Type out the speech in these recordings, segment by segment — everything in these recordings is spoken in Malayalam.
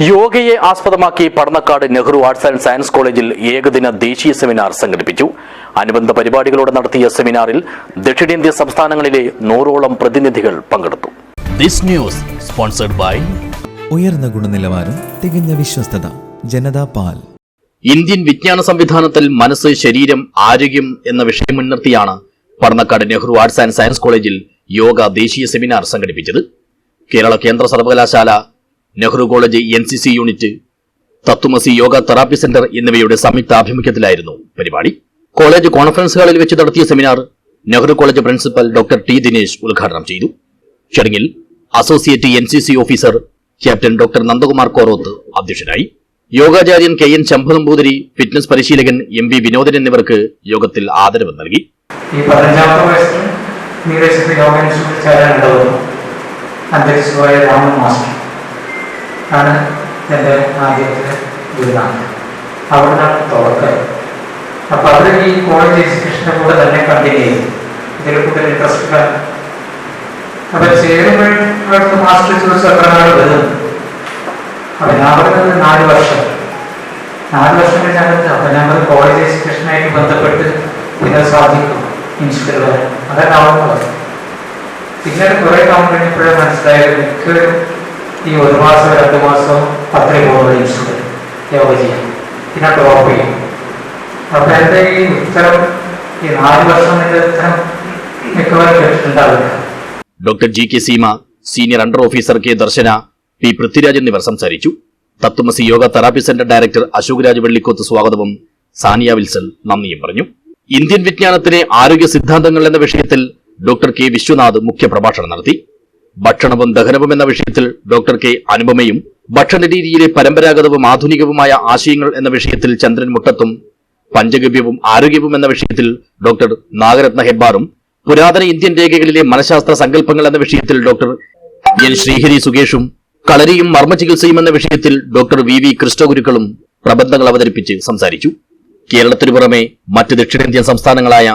യോഗയെ ആസ്പദമാക്കി Padannakkad Nehru arts and science കോളേജിൽ ഏകദിന ദേശീയ സെമിനാർ സംഘടിപ്പിച്ചു. അനുബന്ധ പരിപാടികളോടെ നടത്തിയ സെമിനാറിൽ ദക്ഷിണേന്ത്യ സംസ്ഥാനങ്ങളിലെ നൂറോളം പ്രതിനിധികൾ പങ്കെടുത്തു. ദിസ് ന്യൂസ് സ്പോൺസർഡ് ബൈ ഉയർന്ന ഗുണനിലവാരം തികഞ്ഞ വിശ്വസ്തത ജനതാ പാൽ. ഇന്ത്യൻ വിജ്ഞാന സംവിധാനത്തിൽ മനസ്സ് ശരീരം ആരോഗ്യം എന്ന വിഷയം മുൻനിർത്തിയാണ് Padannakkad Nehru arts and science കോളേജിൽ യോഗ ദേശീയ സെമിനാർ സംഘടിപ്പിച്ചത്. കേരള കേന്ദ്ര സർവകലാശാല Nehru college N C C unit Tattvamasi yoga therapy centre എന്നിവയുടെ സംയുക്ത ആഭിമുഖ്യത്തിലായിരുന്നു പരിപാടി. കോളേജ് കോൺഫറൻസ് ഹാളിൽ വെച്ച് നടത്തിയ seminar Nehru college principal doctor T Dinesh ഉദ്ഘാടനം ചെയ്തു. ചടങ്ങിൽ associate N C C officer captain doctor Nandakumar Koroth അധ്യക്ഷനായി. യോഗാചാര്യൻ കെ എൻ ശംഭനമ്പൂതിരി ഫിറ്റ്നസ് പരിശീലകൻ എം ബി വിനോദൻ എന്നിവർക്ക് യോഗത്തിൽ ആദരവ് നൽകി. ഈ രാമൻ മാസ്റ്റർ. ആണ് എന്റെ ആദ്യത്തെ ഗുരുനാഥൻ അവിടുന്നാണ് തുടക്കം. അപ്പൊ അത് ഈ കോളേജ് എഡ്യൂക്കേഷന്റെ കൂടെ തന്നെ കണ്ടിന്യൂ ചെയ്തു. ഇതിൽ കൂടുതൽ ഇൻട്രസ്റ്റ് അപ്പൊ ചേരുമ്പോഴടുത്ത് മാസ്റ്റർ ചോദിച്ചു എത്ര നാൾ വരും? അപ്പൊ ഞാൻ പറഞ്ഞത് നാല് വർഷം. നാല് വർഷം കഴിഞ്ഞാൽ അപ്പൊ പറഞ്ഞത് കോളേജ് എഡ്യൂക്കേഷനായിട്ട് ബന്ധപ്പെട്ട് പിന്നെ സാധിക്കും. ഇൻസ്റ്റിറ്റ്യൂട്ട് വരാൻ. അവർക്ക് പറഞ്ഞു പിന്നീട് കുറെ കാലം കഴിഞ്ഞപ്പോഴേ മനസ്സിലായത്. മിക്കവരും ഈ ഒരു മാസം രണ്ട് മാസം പത്തിന് ഇൻസ്റ്റിറ്റ്യൂട്ട് യോഗ ചെയ്യാം. പിന്നെ ടോപ്പ് ചെയ്യും. അപ്പൊ ഈ ഉത്തരം ഈ നാല് വർഷം എന്റെ ഉത്തരം മിക്കവാറും കേട്ടിട്ടുണ്ടാവില്ല. Doctor G K Seema senior under officer K Darshana P Prithviraj എന്നിവർ സംസാരിച്ചു. Tattvamasi yoga therapy centre director Ashok Raj Vellikoth സ്വാഗതവും സാനിയ വിൽസൽ നന്ദിയും പറഞ്ഞു. ഇന്ത്യൻ വിജ്ഞാനത്തിലെ ആരോഗ്യ സിദ്ധാന്തങ്ങൾ എന്ന വിഷയത്തിൽ ഡോക്ടർ കെ വിശ്വനാഥ് മുഖ്യ പ്രഭാഷണം നടത്തി. ഭക്ഷണവും ദഹനവും എന്ന വിഷയത്തിൽ ഡോക്ടർ കെ അനുപമയും ഭക്ഷണ രീതിയിലെ പരമ്പരാഗതവും ആധുനികവുമായ ആശയങ്ങൾ എന്ന വിഷയത്തിൽ ചന്ദ്രൻ മുട്ടത്തും പഞ്ചഗവ്യവും ആരോഗ്യവും എന്ന വിഷയത്തിൽ ഡോക്ടർ നാഗരത്ന ഹെബ്ബാറും പുരാതന ഇന്ത്യൻ രേഖകളിലെ മനഃശാസ്ത്ര സങ്കല്പങ്ങൾ എന്ന വിഷയത്തിൽ ഡോക്ടർ എൻ ശ്രീഹരി സുകേഷും കളരിയും മർമ്മ ചികിത്സയും എന്ന വിഷയത്തിൽ ഡോക്ടർ വി വി കൃഷ്ണഗുരുക്കളും പ്രബന്ധങ്ങൾ അവതരിപ്പിച്ച് സംസാരിച്ചു. കേരളത്തിനു പുറമെ മറ്റ് ദക്ഷിണേന്ത്യൻ സംസ്ഥാനങ്ങളായ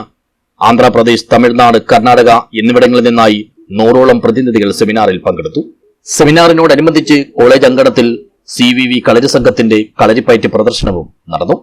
ആന്ധ്രാപ്രദേശ് തമിഴ്നാട് കർണാടക എന്നിവിടങ്ങളിൽ നിന്നായി നൂറോളം പ്രതിനിധികൾ സെമിനാറിൽ പങ്കെടുത്തു. സെമിനാറിനോടനുബന്ധിച്ച് കോളേജ് അങ്കണത്തിൽ സി വി വി കളരി സംഘത്തിന്റെ കളരിപ്പയറ്റ് പ്രദർശനവും നടന്നു.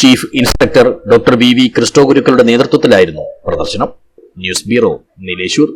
Chief inspector doctor V V ക്രിസ്റ്റോഗുരുക്കളുടെ നേതൃത്വത്തിലായിരുന്നു പ്രദർശനം. News bureau Nileshwar.